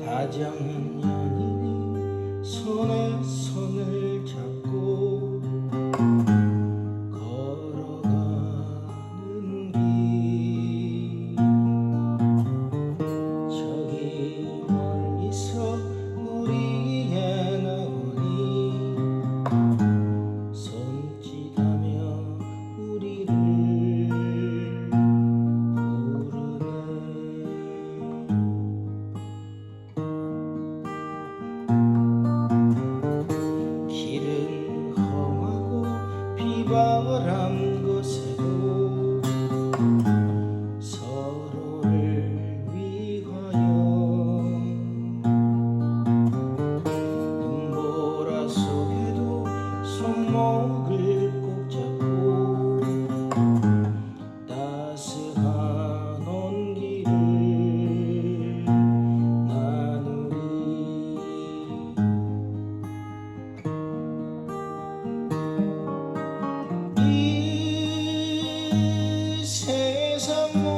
다정한 연인이 손에 손을 잡고 한 것에도 서로를 위하여 눈보라 속에도 손목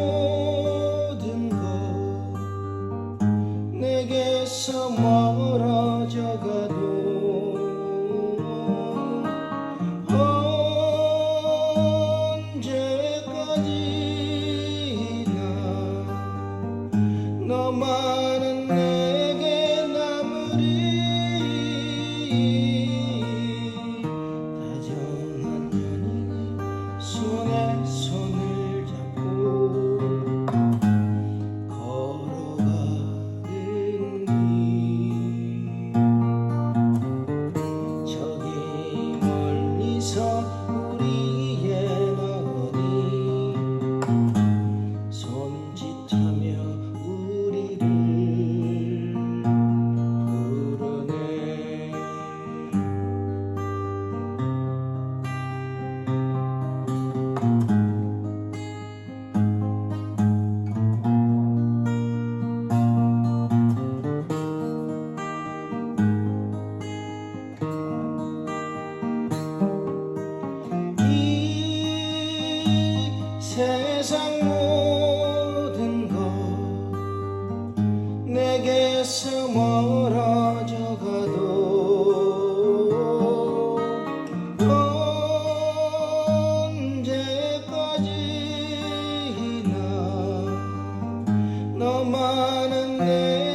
모든 것 내게서 멀어져 가도 언제까지나 너만은 내게 남으리 내게서 멀어져 가도 언제까지나 너만은 내